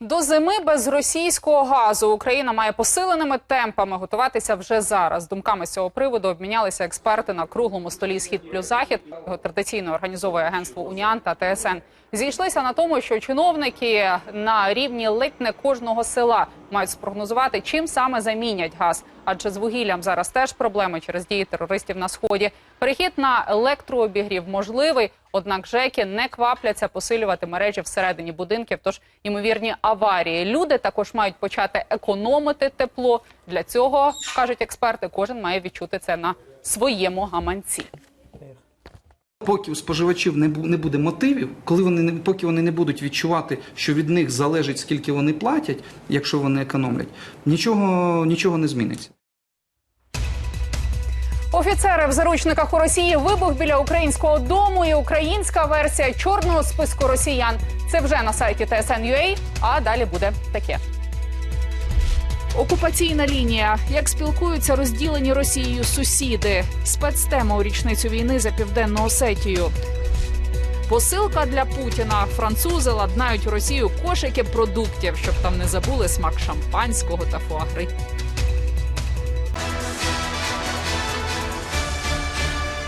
До зими без російського газу Україна має посиленими темпами готуватися вже зараз. Думками з цього приводу обмінялися експерти на круглому столі Схід плюс захід. Його традиційно організовує агентство Уніан та ТСН. Зійшлися на тому, що чиновники на рівні ледь не кожного села мають спрогнозувати, чим саме замінять газ. Адже з вугіллям зараз теж проблеми через дії терористів на сході. Перехід на електрообігрів можливий, однак ЖЕКи не квапляться посилювати мережі всередині будинків. Тож ймовірні аварії. Люди також мають почати економити тепло. Для цього кажуть експерти, кожен має відчути це на своєму гаманці. Поки у споживачів не не буде мотивів, коли вони не поки вони не будуть відчувати, що від них залежить скільки вони платять, якщо вони економлять, нічого нічого не зміниться. Офіцери в заручниках у Росії вибух біля українського дому і українська версія чорного списку росіян. Це вже на сайті TSN.ua, а далі буде таке. Окупаційна лінія. Як спілкуються розділені Росією сусіди? Спецтема у річницю війни за південну Осетію. Посилка для Путіна. Французи ладнають Росію кошики продуктів, щоб там не забули смак шампанського та фуагри.